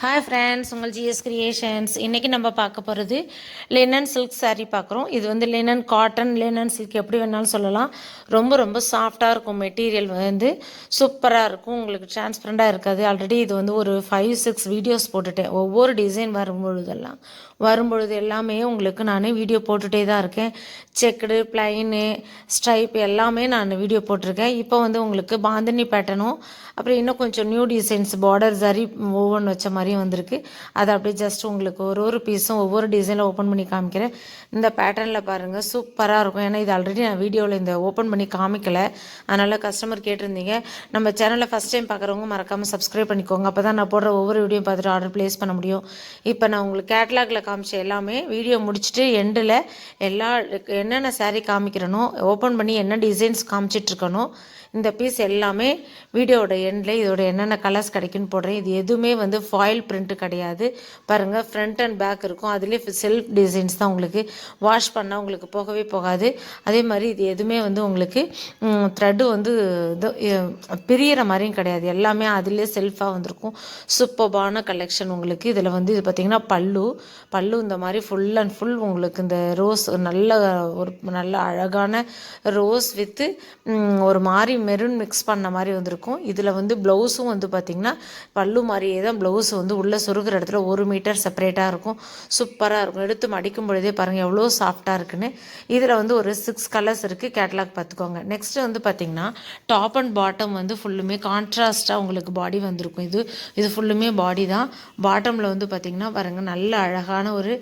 Hi friends உங்கள் GS creations இன்றைக்கி நம்ம பார்க்க போகிறது லினன் சில்க் சாரீ பார்க்குறோம். இது வந்து லினன் காட்டன் லினன் சில்க் எப்படி வேணாலும் சொல்லலாம். ரொம்ப ரொம்ப சாஃப்டாக இருக்கும் மெட்டீரியல் வந்து. சூப்பராக இருக்கும். உங்களுக்கு டிரான்ஸ்பரண்ட்டாக இருக்காது. ஆல்ரெடி இது வந்து ஒரு ஃபைவ் சிக்ஸ் வீடியோஸ் போட்டுட்டேன். ஒவ்வொரு டிசைன் வரும்பொழுதெல்லாம். வரும்பொழுது எல்லாமே உங்களுக்கு நான் வீடியோ போட்டுகிட்டே தான் இருக்கேன். செக்குடு பிளைனு ஸ்ட்ரைப் எல்லாமே நான் வீடியோ போட்டிருக்கேன். இப்போ வந்து உங்களுக்கு பாந்தினி பேட்டர்னும் அப்புறம் இன்னும் கொஞ்சம் நியூ டிசைன்ஸ் பார்டர் சரி ஒவ்வொன்று வச்ச மாதிரி மாதிரியும் வந்திருக்கு. அதை அப்படியே ஜஸ்ட் உங்களுக்கு ஒரு ஒரு பீஸும் ஒவ்வொரு டிசைனில் ஓப்பன் பண்ணி காமிக்கிறேன். இந்த பேட்டர்னில் பாருங்கள் சூப்பராக இருக்கும். ஏன்னா இது ஆல்ரெடி நான் வீடியோவில் இந்த ஓப்பன் பண்ணி காமிக்கலை. அதனால் கஸ்டமர் கேட்டிருந்தீங்க. நம்ம சேனலில் ஃபஸ்ட் டைம் பார்க்குறவங்க மறக்காமல் சப்ஸ்கிரைப் பண்ணிக்கோங்க. அப்போ தான் நான் போடுற ஒவ்வொரு வீடியோ பார்த்துட்டு ஆர்டர் ப்ளேஸ் பண்ண முடியும். இப்போ நான் உங்களுக்கு கேட்லாகில் காமிச்ச எல்லாமே வீடியோ முடிச்சுட்டு எண்டில் எல்லா என்னென்ன சாரீ காமிக்கிறனோ ஓப்பன் பண்ணி என்ன டிசைன்ஸ் காமிச்சிட்ருக்கணும் இந்த பீஸ் எல்லாமே வீடியோவோட எண்டில் இதோட என்னென்ன கலர்ஸ் கிடைக்குன்னு போடுறேன். இது எதுவுமே வந்து ஃபாயில் பிரிண்ட்டு கிடையாது. பாருங்கள் ஃப்ரண்ட் அண்ட் பேக் இருக்கும். அதுலேயே செல்ஃப் டிசைன்ஸ் தான் உங்களுக்கு வாஷ் பண்ணால் உங்களுக்கு போகவே போகாது. அதே மாதிரி இது எதுவுமே வந்து உங்களுக்கு த்ரெட்டு வந்து இது பிரியிற மாதிரியும் கிடையாது. எல்லாமே அதுலேயே செல்ஃபாக வந்திருக்கும். சூப்பர்பான கலெக்ஷன் உங்களுக்கு. இதில் வந்து இது பார்த்திங்கன்னா பல்லு. பல்லு இந்த மாதிரி ஃபுல் அண்ட் ஃபுல் உங்களுக்கு இந்த ரோஸ் நல்ல ஒரு நல்ல அழகான ரோஸ் வித்து ஒரு மாதிரி மெரூன் மிக்ஸ் பண்ண மாதிரி வந்திருக்கும். இதில் வந்து ப்ளவுஸும் வந்து பார்த்திங்கன்னா பல்லு மாதிரியே தான் ப்ளவுஸ் வந்து உள்ளே சொருகிற இடத்துல ஒரு மீட்டர் செப்பரேட்டாக இருக்கும். சூப்பராக இருக்கும். எடுத்து மடிக்கும் பொழுதே பாருங்கள் எவ்வளோ சாஃப்டாக இருக்குன்னு. இதில் வந்து ஒரு சிக்ஸ் கலர்ஸ் இருக்குது கேட்லாக் பார்த்துக்கோங்க நெக்ஸ்ட் வந்து பார்த்திங்கன்னா டாப் அண்ட் பாட்டம் வந்து ஃபுல்லுமே கான்ட்ராஸ்ட்டாக உங்களுக்கு பாடி வந்திருக்கும். இது இது ஃபுல்லுமே பாடி தான். பாட்டமில் வந்து பார்த்திங்கன்னா பாருங்கள் நல்ல அழகான ஒரு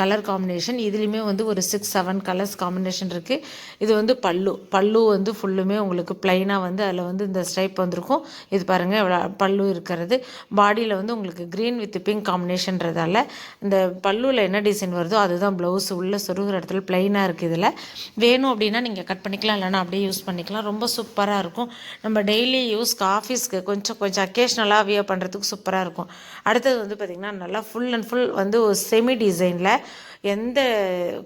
கலர் காம்பினேஷன் இதுலேயுமே வந்து ஒரு சிக்ஸ் செவன் கலர்ஸ் காம்பினேஷன் இருக்குது இது வந்து பல்லு. பல்லு வந்து ஃபுல்லுமே உங்களுக்கு ப்ளைனாக வந்து அதில் வந்து இந்த ஸ்ட்ரைப் வந்திருக்கும். இது பாருங்கள் எவ்வளோ பல்லு இருக்கிறது. பாடியில் வந்து உங்களுக்கு க்ரீன் வித் பிங்க் காம்பினேஷன்றதால இந்த பல்லுவில் என்ன டிசைன் வருதோ அதுதான் ப்ளவுஸ் உள்ளே சொருகிற இடத்துல ப்ளைனாக இருக்குது இதில். வேணும் அப்படின்னா நீங்கள் கட் பண்ணிக்கலாம் இல்லைன்னா அப்படியே யூஸ் பண்ணிக்கலாம். ரொம்ப சூப்பராக இருக்கும். நம்ம டெய்லி யூஸ்க்கு ஆஃபீஸ்க்கு கொஞ்சம் கொஞ்சம் அக்கேஷ்னலாக வியர் பண்ணுறதுக்கு சூப்பராக இருக்கும். அடுத்தது வந்து பார்த்திங்கன்னா நல்லா ஃபுல் அண்ட் ஃபுல் வந்து ஒரு செமி டிசைனில் எந்த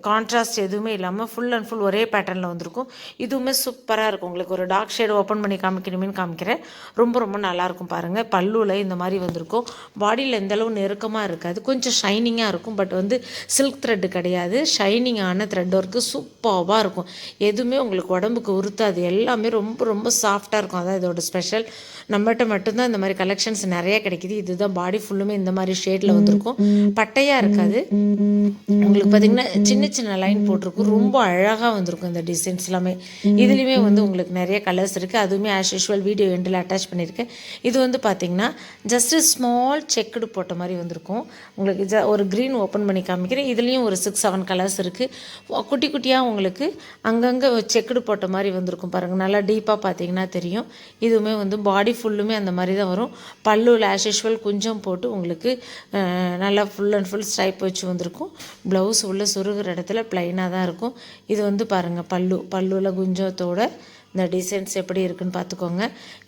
கான்ட்ராஸ்ட் எதுவுமே இல்லாமல் ஃபுல் அண்ட் ஃபுல் ஒரே பேட்டர்னில் வந்திருக்கும். இதுவுமே சூப்பராக இருக்கும். உங்களுக்கு ஒரு டார்க் ஷேடு ஓப்பன் பண்ணி காமிக்கணுமேனு காமிக்கிறேன். ரொம்ப ரொம்ப நல்லாயிருக்கும் பாருங்கள் பல்லுவில் இந்த மாதிரி வந்திருக்கும். பாடியில் எந்த அளவு நெருக்கமாக இருக்காது. கொஞ்சம் ஷைனிங்காக இருக்கும். பட் வந்து சில்க் த்ரெட்டு கிடையாது. ஷைனிங்கான த்ரெட் ஒர்க்கு சூப்பராக இருக்கும். எதுவுமே உங்களுக்கு உடம்புக்கு உறுத்தாது. எல்லாமே ரொம்ப ரொம்ப சாஃப்டாக இருக்கும். அதான் இதோட ஸ்பெஷல் நம்மகிட்ட மட்டும்தான் இந்த மாதிரி கலெக்ஷன்ஸ் நிறைய கிடைக்குது. இதுதான் பாடி ஃபுல்லுமே இந்த மாதிரி ஷேடில் வந்திருக்கும். பட்டையாக இருக்காது. உங்களுக்கு பார்த்தீங்கன்னா சின்ன சின்ன லைன் போட்டிருக்கும். ரொம்ப அழகாக வந்திருக்கும் இந்த டிசைன்ஸ் எல்லாமே. இதுலேயுமே வந்து உங்களுக்கு நிறைய கலர்ஸ் இருக்குது அதுவுமே ஆஸ் யூஷுவல் வீடியோ எண்டில் அட்டாச் பண்ணியிருக்கேன். இது வந்து பார்த்தீங்கன்னா ஜஸ்ட்டு ஸ்மால் செக்குடு போட்ட மாதிரி வந்திருக்கும். உங்களுக்கு ஜ ஒரு க்ரீன் ஓப்பன் பண்ணி காமிக்கிறேன். இதுலேயும் ஒரு சிக்ஸ் செவன் கலர்ஸ் இருக்குது குட்டி குட்டியாக உங்களுக்கு அங்கங்கே செக்குடு போட்ட மாதிரி வந்திருக்கும் பாருங்கள் நல்லா டீப்பாக பார்த்தீங்கன்னா தெரியும். இதுவுமே வந்து பாடி ஃபுல்லுமே அந்த மாதிரி தான் வரும். பல்லுவில் ஆஸ் யூஷுவல் குஞ்சம் போட்டு உங்களுக்கு நல்லா ஃபுல் அண்ட் ஃபுல் ஸ்ட்ரைப் வச்சு வந்திருக்கும். ப்ளவுஸ் உள்ள சுருகிற இடத்துல ப்ளைனாக தான் இருக்கும். இது வந்து பாருங்கள் பல்லு. பல்லுவில் குஞ்சத்தோட இந்த டிசைன்ஸ் எப்படி இருக்குன்னு பார்த்துக்கோங்க.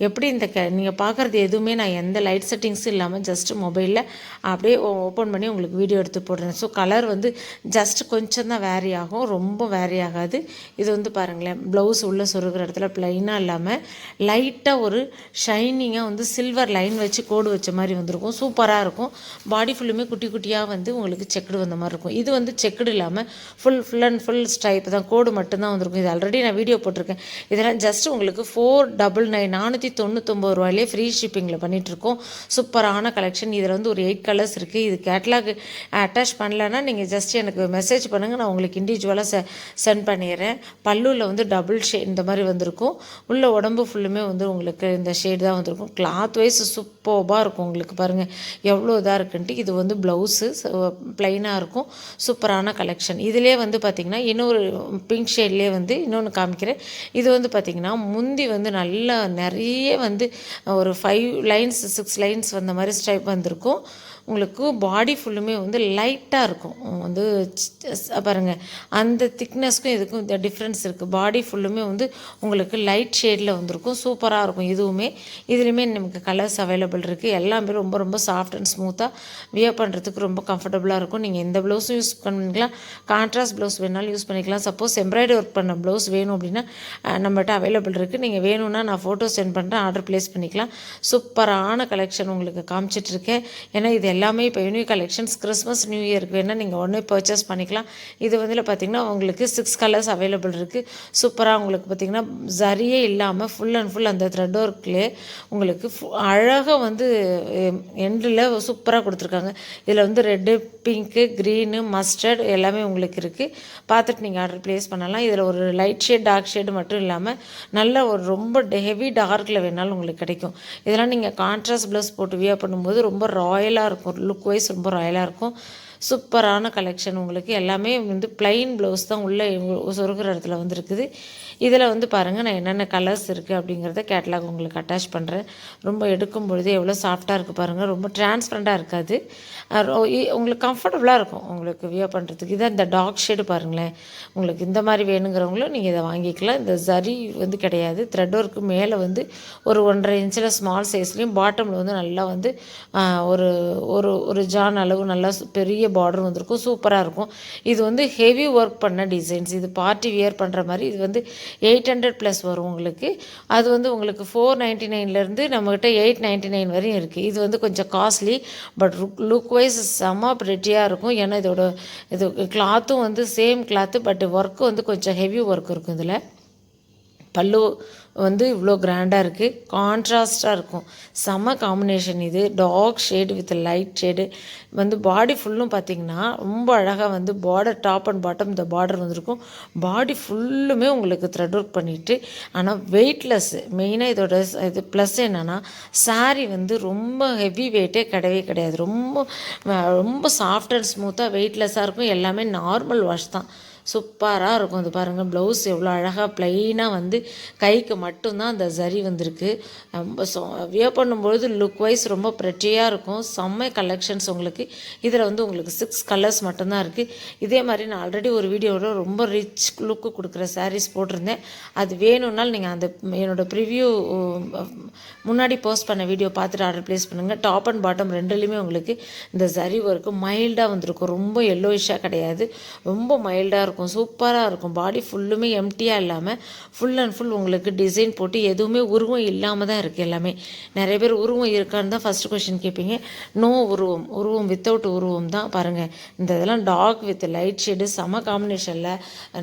எப்படி இந்த க நீங்கள் பார்க்குறது எதுவுமே நான் எந்த லைட் செட்டிங்ஸும் இல்லாமல் ஜஸ்ட் மொபைலில் அப்படியே ஓப்பன் பண்ணி உங்களுக்கு வீடியோ எடுத்து போடுறேன். ஸோ கலர் வந்து ஜஸ்ட் கொஞ்சம் தான் வேரி ஆகும். ரொம்ப வேரி ஆகாது. இது வந்து பாருங்களேன் ப்ளவுஸ் உள்ளே சொருகிற இடத்துல ப்ளைனாக இல்லாமல் லைட்டாக ஒரு ஷைனிங்காக வந்து சில்வர் லைன் வச்சு கோடு வச்ச மாதிரி வந்திருக்கும். சூப்பராக இருக்கும். பாடி ஃபுல்லுமே குட்டி குட்டியாக வந்து உங்களுக்கு செக்குடு வந்த மாதிரி இருக்கும். இது வந்து செக்குடு இல்லாமல் full full and full stripe தான். கோடு மட்டும்தான் வந்திருக்கும். இது ஆல்ரெடி நான் வீடியோ போட்டிருக்கேன். இதெல்லாம் ஜஸ்ட் உங்களுக்கு ஃபோர் டபுள் நைன் நானூற்றி தொண்ணூத்தொம்பது ரூபாயிலே ஃப்ரீ ஷிப்பிங்கில் பண்ணிகிட்ருக்கோம் சூப்பரான கலெக்ஷன் இதில் வந்து ஒரு எயிட் கலர்ஸ் இருக்குது இது கேட்லாக் அட்டாச் பண்ணலன்னா நீங்கள் ஜஸ்ட் எனக்கு மெசேஜ் பண்ணுங்கள் நான் உங்களுக்கு இண்டிவிஜுவலாக செ சென்ட் பண்ணிடுறேன். பல்லுவில் வந்து டபுள் ஷேட் இந்த மாதிரி வந்திருக்கும். உள்ள உடம்பு ஃபுல்லுமே வந்து உங்களுக்கு இந்த ஷேட் தான் வந்திருக்கும். கிளாத் வைஸ் சூப்பர்பாக இருக்கும் உங்களுக்கு பாருங்கள் எவ்வளோ இதாக இருக்குன்ட்டு. இது வந்து ப்ளவுஸு ப்ளைனாக இருக்கும். சூப்பரான கலெக்ஷன் இதிலே வந்து பார்த்திங்கன்னா இன்னொரு பிங்க் ஷேட்லேயே வந்து இன்னொன்று காமிக்கிறேன். இது வந்து பார்த்திங்கன்னா பார்த்திங்கன்னா முந்தி வந்து நல்லா நிறைய வந்து ஒரு ஃபைவ் லைன்ஸ் சிக்ஸ் லைன்ஸ் வந்த மாதிரி ஸ்ட்ரைப் வந்திருக்கும். உங்களுக்கு பாடி ஃபுல்லுமே வந்து லைட்டாக இருக்கும். வந்து பாருங்கள் பாருங்க. அந்த திக்னஸ்க்கும் இதுக்கும் இந்த டிஃப்ரென்ஸ் இருக்குது பாடி ஃபுல்லுமே வந்து உங்களுக்கு லைட் ஷேடில் வந்திருக்கும். சூப்பராக இருக்கும் இதுவுமே. இதுலேயுமே நமக்கு கலர்ஸ் அவைலபிள் இருக்குது எல்லாமே ரொம்ப ரொம்ப சாஃப்ட் அண்ட் ஸ்மூத்தாக வியர் பண்ணுறதுக்கு ரொம்ப கம்ஃபர்டபுளாக இருக்கும். நீங்கள் எந்த ப்ளவுஸும் யூஸ் பண்ணிக்கலாம். கான்ட்ராஸ்ட் ப்ளவுஸ் வேணாலும் யூஸ் பண்ணிக்கலாம். சப்போஸ் எம்ப்ராய்டரி ஒர்க் பண்ண ப்ளவுஸ் வேணும் அப்படின்னா நம்மகிட்ட நம்மகிட்ட அவைலபிள் இருக்குது நீங்கள் வேணும்னா நான் ஃபோட்டோ சென்ட் பண்ணுறேன் ஆர்டர் ப்ளேஸ் பண்ணிக்கலாம். சூப்பரான கலெக்ஷன் உங்களுக்கு காமிச்சிட்ருக்கேன் ஏன்னா இது எல்லாமே இப்போ யூனிக் கலெக்ஷன்ஸ் கிறிஸ்மஸ் நியூ இயருக்கு வேணால் நீங்கள் ஒன்றே பர்ச்சேஸ் பண்ணிக்கலாம். இது வந்து பார்த்திங்கன்னா உங்களுக்கு சிக்ஸ் கலர்ஸ் அவைலபிள் இருக்குது சூப்பராக உங்களுக்கு பார்த்திங்கன்னா சரியே இல்லாமல் ஃபுல் அண்ட் ஃபுல் அந்த த்ரெட் ஒர்க்லேயே உங்களுக்கு அழகாக வந்து எண்டில் சூப்பராக கொடுத்துருக்காங்க. இதில் வந்து ரெட்டு பிங்க்கு க்ரீனு மஸ்டர்ட் எல்லாமே உங்களுக்கு இருக்குது பார்த்துட்டு நீங்கள் ஆர்டர் ப்ளேஸ் பண்ணலாம். இதில் ஒரு லைட் ஷேட் டார்க் ஷேடு மட்டும் இல்லாமல் நல்ல ஒரு ரொம்ப ஹெவி டார்க்கில் வேணாலும் உங்களுக்கு கிடைக்கும். இதெல்லாம் நீங்கள் கான்ட்ராஸ்ட் ப்ளவுஸ் போட்டு வியர் பண்ணும்போது ரொம்ப ராயலாக இருக்கும். லுக் வைஸ் ரொம்ப ராயலாக இருக்கும் சூப்பரான கலெக்ஷன் உங்களுக்கு எல்லாமே வந்து ப்ளைன் ப்ளவுஸ் தான் உள்ளே சொருகிற இடத்துல வந்துருக்குது. இதில் வந்து பாருங்கள் நான் என்னென்ன கலர்ஸ் இருக்குது அப்படிங்கிறத கேட்லாக் உங்களுக்கு அட்டாச் பண்ணுறேன் ரொம்ப எடுக்கும் பொழுது எவ்வளோ சாஃப்டாக இருக்குது பாருங்கள் ரொம்ப டிரான்ஸ்பரண்ட்டாக இருக்காது. உங்களுக்கு கம்ஃபர்டபுளாக இருக்கும் உங்களுக்கு வியர் பண்ணுறதுக்கு இதான் இந்த டாக் ஷேடு பாருங்களேன். உங்களுக்கு இந்த மாதிரி வேணுங்கிறவங்களும் நீங்கள் இதை வாங்கிக்கலாம். இந்த ஜரி வந்து கிடையாது. த்ரெட் ஒர்க்கு மேலே வந்து ஒரு ஒன்றரை இன்ச்சில் ஸ்மால் சைஸ்லேயும் பாட்டமில் வந்து நல்லா வந்து ஒரு ஒரு ஒரு ஜான் அளவு நல்லா பெரிய பார்டர் வந்திருக்கும் சூப்பராக இருக்கும். இது வந்து ஹெவி ஒர்க் பண்ண டிசைன்ஸ் இது பார்ட்டி வியர் பண்ணுற மாதிரி இது வந்து எயிட் ஹண்ட்ரட் ப்ளஸ் வரும் உங்களுக்கு. அது வந்து உங்களுக்கு ஃபோர் நைன்ட்டி நைன்லேருந்து நம்மக்கிட்ட எயிட் நைன்ட்டி நைன் வரையும் இருக்குது இது வந்து கொஞ்சம் காஸ்ட்லி பட் லுக் வைஸ் செம்ம ப்ரெட்டியாக இருக்கும். ஏன்னா இதோட இது கிளாத்தும் வந்து சேம் கிளாத்து பட் ஒர்க்கு வந்து கொஞ்சம் ஹெவி ஒர்க் இருக்கும் இதில். பல்லு வந்து இவ்வளோ கிராண்டாக இருக்குது கான்ட்ராஸ்டாக இருக்கும். செம்ம காம்பினேஷன் இது. Dark shade with light shade வந்து பாடி ஃபுல்லும் பார்த்திங்கன்னா ரொம்ப அழகாக வந்து பார்டர் டாப் அண்ட் பாட்டம் இந்த பார்டர் வந்திருக்கும். பாடி ஃபுல்லுமே உங்களுக்கு த்ரெட் ஒர்க் பண்ணிவிட்டு ஆனால் வெயிட்லெஸ் மெயினாக இதோட இது ப்ளஸ் என்னென்னா சாரீ வந்து ரொம்ப ஹெவி வெயிட்டே கிடையவே கிடையாது. ரொம்ப ரொம்ப சாஃப்ட் அண்ட் ஸ்மூத்தாக வெயிட்லெஸ்ஸாக இருக்கும். எல்லாமே நார்மல் வாஷ் தான். சூப்பராக இருக்கும். அது பாருங்கள் ப்ளவுஸ் எவ்வளோ அழகாக ப்ளைனாக வந்து கைக்கு மட்டும்தான் அந்த சரி வந்திருக்கு. ரொம்ப சோ வியர் பண்ணும்பொழுது லுக் வைஸ் ரொம்ப ப்ரெட்டியாக இருக்கும். செம்ம கலெக்ஷன்ஸ் உங்களுக்கு. இதில் வந்து உங்களுக்கு சிக்ஸ் கலர்ஸ் மட்டும்தான் இருக்குது இதே மாதிரி நான் ஆல்ரெடி ஒரு வீடியோவில் ரொம்ப ரிச் லுக்கு கொடுக்குற சாரீஸ் போட்டிருந்தேன். அது வேணும்னாலும் நீங்கள் அந்த என்னோடய ப்ரிவ்யூ முன்னாடி போஸ்ட் பண்ண வீடியோ பார்த்துட்டு ஆர்டர் ப்ளேஸ் பண்ணுங்கள் டாப் அண்ட் பாட்டம் ரெண்டுலேயுமே உங்களுக்கு இந்த சரி ஒர்க்கு மைல்டாக வந்திருக்கும். ரொம்ப எல்லோயிஷாக கிடையாது. ரொம்ப மைல்டாக இருக்கும் இருக்கும். சூப்பராக இருக்கும். பாடி ஃபுல்லுமே எம்டியாக இல்லாமல் ஃபுல் அண்ட் ஃபுல் உங்களுக்கு டிசைன் போட்டு எதுவுமே உருவம் இல்லாமல் தான் இருக்குது எல்லாமே. நிறைய பேர் உருவம் இருக்கான்னு தான் ஃபஸ்ட் கொஷின் கேட்பீங்க நோ உருவம். உருவம் வித்தவுட் உருவம் தான் பாருங்கள் இந்த இதெல்லாம் டார்க் வித் லைட் ஷேடு சம காம்பினேஷனில்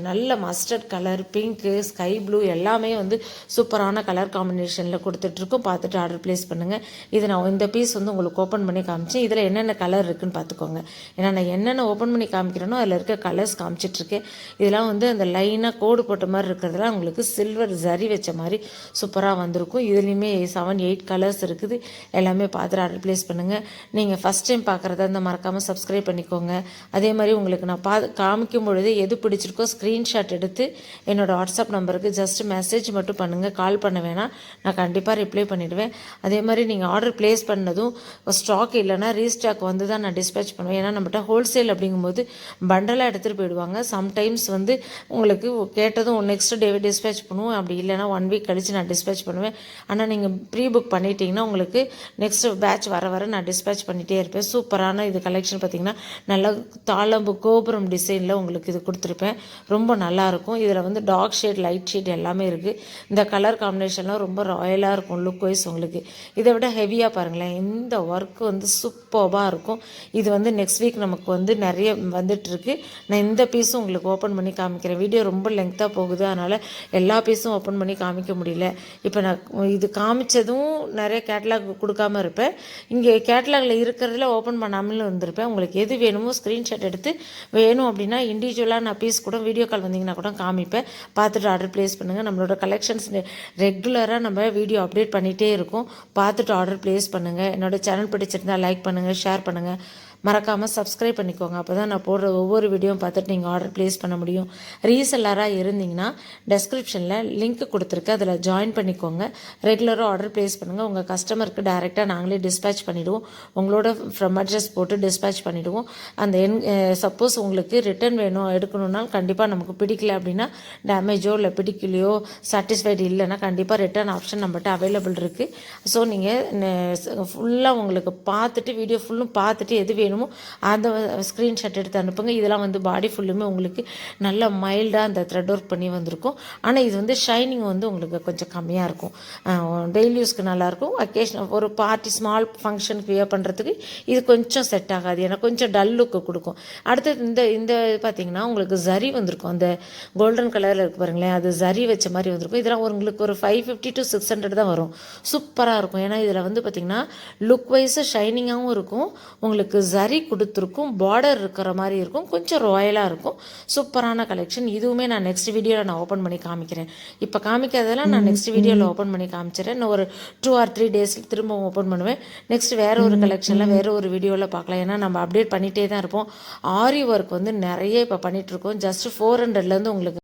நல்ல mustard colour pink sky blue எல்லாமே வந்து சூப்பரான கலர் காம்பினேஷனில் கொடுத்துட்ருக்கோம் பார்த்துட்டு ஆர்டர் ப்ளேஸ் பண்ணுங்கள் இது நான் இந்த பீஸ் வந்து உங்களுக்கு ஓப்பன் பண்ணி காமிச்சேன். இதில் என்னென்ன கலர் இருக்குதுன்னு பார்த்துக்கோங்க. ஏன்னா நான் என்னென்ன ஓப்பன் பண்ணி காமிக்கிறேனோ அதில் இருக்க கலர்ஸ் காமிச்சிட்ருக்கேன் இதெல்லாம் வந்து அந்த லைனாக கோடு போட்ட மாதிரி இருக்கிறதுலாம் உங்களுக்கு சில்வர் ஜரி வச்ச மாதிரி சூப்பராக வந்திருக்கும். இதுலேயுமே செவன் எயிட் கலர்ஸ் இருக்குது. எல்லாமே பார்த்துட்டு ஆர்டர் ப்ளேஸ் பண்ணுங்கள் நீங்கள் ஃபஸ்ட் டைம் பார்க்குறதா இருந்தால் மறக்காமல் சப்ஸ்கிரைப் பண்ணிக்கோங்க. அதே மாதிரி உங்களுக்கு நான் பா காமிக்கும் பொழுது எது பிடிச்சிருக்கோ ஸ்க்ரீன்ஷாட் எடுத்து என்னோடய வாட்ஸ்அப் நம்பருக்கு ஜஸ்ட் மெசேஜ் மட்டும் பண்ணுங்கள் கால் பண்ண வேணாம். நான் கண்டிப்பாக ரிப்ளை பண்ணிவிடுவேன் அதே மாதிரி நீங்கள் ஆர்டர் ப்ளேஸ் பண்ணதும் ஸ்டாக் இல்லைனா ரீஸ்டாக் வந்து தான் நான் டிஸ்பேச் பண்ணுவேன். ஏன்னா நம்மகிட்ட ஹோல்சேல் அப்படிங்கும்போது பண்டலாக எடுத்துகிட்டு போயிடுவாங்க. சம் சம்டைம்ஸ் வந்து உங்களுக்கு கேட்டதும் நெக்ஸ்ட் டே டிஸ்பேச் பண்ணுவோம். அப்படி இல்லைனா ஒன் வீக் கழித்து நான் டிஸ்பேச் பண்ணுவேன். ஆனால் நீங்கள் ப்ரீ புக் பண்ணிட்டீங்கன்னா உங்களுக்கு நெக்ஸ்ட் பேட்ச் வர வர நான் டிஸ்பேச் பண்ணிகிட்டே இருப்பேன். சூப்பரான இது கலெக்ஷன் பார்த்திங்கன்னா நல்ல தாளம்பு கோபுரம் டிசைனில் உங்களுக்கு இது கொடுத்துருப்பேன். ரொம்ப நல்லாயிருக்கும் இதில் வந்து டார்க் ஷேட் லைட் ஷேட் எல்லாமே இருக்குது இந்த கலர் காம்பினேஷன்லாம் ரொம்ப ராயலாக இருக்கும் லுக் வைஸ் உங்களுக்கு. இதை விட ஹெவியாக பாருங்களேன். இந்த ஒர்க் வந்து சூப்பர்பாக இருக்கும். இது வந்து நெக்ஸ்ட் வீக் நமக்கு வந்து நிறைய வந்துட்டுருக்கு நான் இந்த பீஸும் உங்களுக்கு உங்களுக்கு ஓப்பன் பண்ணி காமிக்கிறேன். வீடியோ ரொம்ப லெங்க்த்தாக போகுது. அதனால் எல்லா பீஸும் ஓப்பன் பண்ணி காமிக்க முடியல. இப்போ நான் இது காமிச்சதும் நிறைய கேட்லாக் கொடுக்காம இருப்பேன். இங்கே கேட்லாகில் இருக்கிறதுல ஓப்பன் பண்ணாமலும் இருந்திருப்பேன். உங்களுக்கு எது வேணுமோ ஸ்க்ரீன்ஷாட் எடுத்து வேணும் அப்படின்னா இண்டிவிஜுவலாக நான் பீஸ் கூட வீடியோ கால் வந்தீங்கன்னா கூட காமிப்பேன். பார்த்துட்டு ஆர்டர் ப்ளேஸ் பண்ணுங்கள் நம்மளோட கலெக்ஷன்ஸ் ரெகுலராக நம்ம வீடியோ அப்டேட் பண்ணிகிட்டே இருக்கோம். பார்த்துட்டு ஆர்டர் ப்ளேஸ் பண்ணுங்கள் என்னோடய சேனல் பிடிச்சிருந்தால் லைக் பண்ணுங்கள் ஷேர் பண்ணுங்கள் மறக்காமல் சப்ஸ்கிரைப் பண்ணிக்கோங்க. அப்போ தான் நான் போடுற ஒவ்வொரு வீடியோவும் பார்த்துட்டு நீங்கள் ஆர்டர் ப்ளேஸ் பண்ண முடியும். ரீசெல்லராக இருந்தீங்கன்னா டெஸ்கிரிப்ஷனில் லிங்க் கொடுத்துருக்கு. அதில் ஜாயின் பண்ணிக்கோங்க. ரெகுலராக ஆர்டர் ப்ளேஸ் பண்ணுங்கள் உங்கள் கஸ்டமருக்கு டைரெக்டாக நாங்களே டிஸ்பேச் பண்ணிவிடுவோம் உங்களோட ஃப்ரம் அட்ரஸ் போட்டு டிஸ்பேச் பண்ணிவிடுவோம் அந்த என் சப்போஸ் உங்களுக்கு ரிட்டர்ன் வேணும் எடுக்கணுன்னாலும் கண்டிப்பாக நமக்கு பிடிக்கல அப்படின்னா டேமேஜோ இல்லை பிடிக்கலையோ சாட்டிஸ்ஃபைடு இல்லைன்னா கண்டிப்பாக ரிட்டர்ன் ஆப்ஷன் நம்மகிட்ட அவைலபிள் இருக்குது ஸோ நீங்கள் ஃபுல்லாக உங்களுக்கு பார்த்துட்டு வீடியோ ஃபுல்லும் பார்த்துட்டு எது வேணும் வேணுமோ அதை ஸ்க்ரீன்ஷாட் எடுத்து அனுப்புங்க. இதெல்லாம் வந்து பாடி ஃபுல்லுமே உங்களுக்கு நல்ல மைல்டாக அந்த த்ரெட் ஒர்க் பண்ணி வந்திருக்கும். ஆனால் இது வந்து ஷைனிங் வந்து உங்களுக்கு கொஞ்சம் கம்மியாக இருக்கும். டெய்லி யூஸ்க்கு நல்லாயிருக்கும் அக்கேஷன் ஒரு பார்ட்டி ஸ்மால் ஃபங்க்ஷனுக்கு வியர் பண்ணுறதுக்கு இது கொஞ்சம் செட் ஆகாது. ஏன்னா கொஞ்சம் டல் லுக்கு கொடுக்கும். அடுத்தது இந்த இந்த பார்த்தீங்கன்னா உங்களுக்கு ஜரி வந்திருக்கும். அந்த கோல்டன் கலரில் இருக்கு பாருங்களேன் அது ஜரி வச்ச மாதிரி வந்திருக்கும். இதெல்லாம் உங்களுக்கு ஒரு five fifty to six hundred தான் வரும். சூப்பராக இருக்கும். ஏன்னா இதில் வந்து பார்த்தீங்கன்னா லுக் வைஸாக ஷைனிங்காகவும் இருக்கும். உங்களுக்கு ஜரி கொடுத்துருக்கும் பார்டர் இருக்கிற மாதிரி இருக்கும் கொஞ்சம் ராயலாக இருக்கும். சூப்பரான கலெக்ஷன் இதுவுமே நான் நெக்ஸ்ட் வீடியோவில் நான் ஓப்பன் பண்ணி காமிக்கிறேன். இப்போ காமிக்காததெல்லாம் நான் நெக்ஸ்ட் வீடியோவில் ஓப்பன் பண்ணி காமிச்சிடுறேன் இன்னும் ஒரு டூ ஆர் த்ரீ டேஸில் திரும்ப ஓப்பன் பண்ணுவேன். நெக்ஸ்ட் வேறு ஒரு கலெக்ஷனில் வேறு ஒரு வீடியோவில் பார்க்கலாம். ஏன்னா நம்ம அப்டேட் பண்ணிகிட்டே தான் இருப்போம். ஆரி ஒர்க் வந்து நிறைய இப்போ பண்ணிகிட்ருக்கோம் ஜஸ்ட் ஃபோர் ஹண்ட்ரட்லேருந்து உங்களுக்கு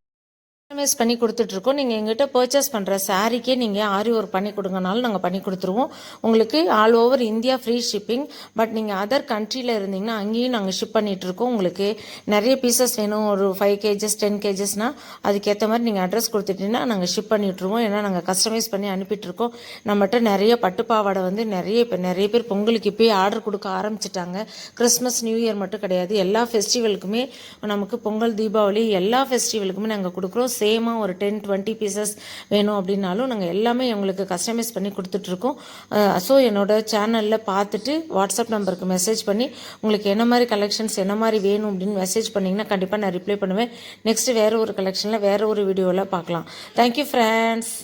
கஸ்டமைஸ் பண்ணி கொடுத்துட்ருக்கோம். நீங்கள் எங்கிட்ட பர்ச்சேஸ் பண்ணுற சாரீக்கே நீங்கள் ஆரி ஒர்க் பண்ணி கொடுங்கனாலும் நாங்கள் பண்ணி கொடுத்துருவோம். உங்களுக்கு all over India free shipping but நீங்கள் அதர் கண்ட்ரியில் இருந்தீங்கன்னா அங்கேயும் நாங்கள் ஷிப் பண்ணிகிட்ருக்கோம் உங்களுக்கு நிறைய பீசஸ் வேணும். ஒரு ஃபைவ் கேஜஸ் டென் கேஜஸ்னால் அதுக்கேற்ற மாதிரி நீங்கள் அட்ரஸ் கொடுத்துட்டீங்கன்னா நாங்கள் ஷிப் பண்ணிகிட்ருவோம் ஏன்னா நாங்கள் கஸ்டமைஸ் பண்ணி அனுப்பிட்டுருக்கோம் நம்மகிட்ட நிறைய பட்டுப்பாவாடை வந்து நிறைய இப்போ நிறைய பேர் பொங்கலுக்கு இப்போயே ஆர்டர் கொடுக்க ஆரம்பிச்சிட்டாங்க. கிறிஸ்மஸ் நியூ இயர் மட்டும் கிடையாது. எல்லா ஃபெஸ்டிவலுக்குமே நமக்கு பொங்கல் தீபாவளி எல்லா ஃபெஸ்டிவலுக்குமே நாங்கள் கொடுக்குறோம். சேமாக ஒரு டென் டுவெண்ட்டி பீசஸ் வேணும் அப்படின்னாலும் நாங்கள் எல்லாமே உங்களுக்கு கஸ்டமைஸ் பண்ணி கொடுத்துட்ருக்கோம். ஸோ என்னோட சேனலில் பார்த்துட்டு வாட்ஸ்அப் நம்பருக்கு மெசேஜ் பண்ணி உங்களுக்கு என்ன மாதிரி கலெக்ஷன்ஸ் என்ன மாதிரி வேணும் அப்படின்னு மெசேஜ் பண்ணிங்கன்னா கண்டிப்பாக நான் ரிப்ளை பண்ணுவேன். நெக்ஸ்ட் வேறு ஒரு கலெக்ஷனில் வேறு ஒரு வீடியோவில் பார்க்கலாம். Thank you friends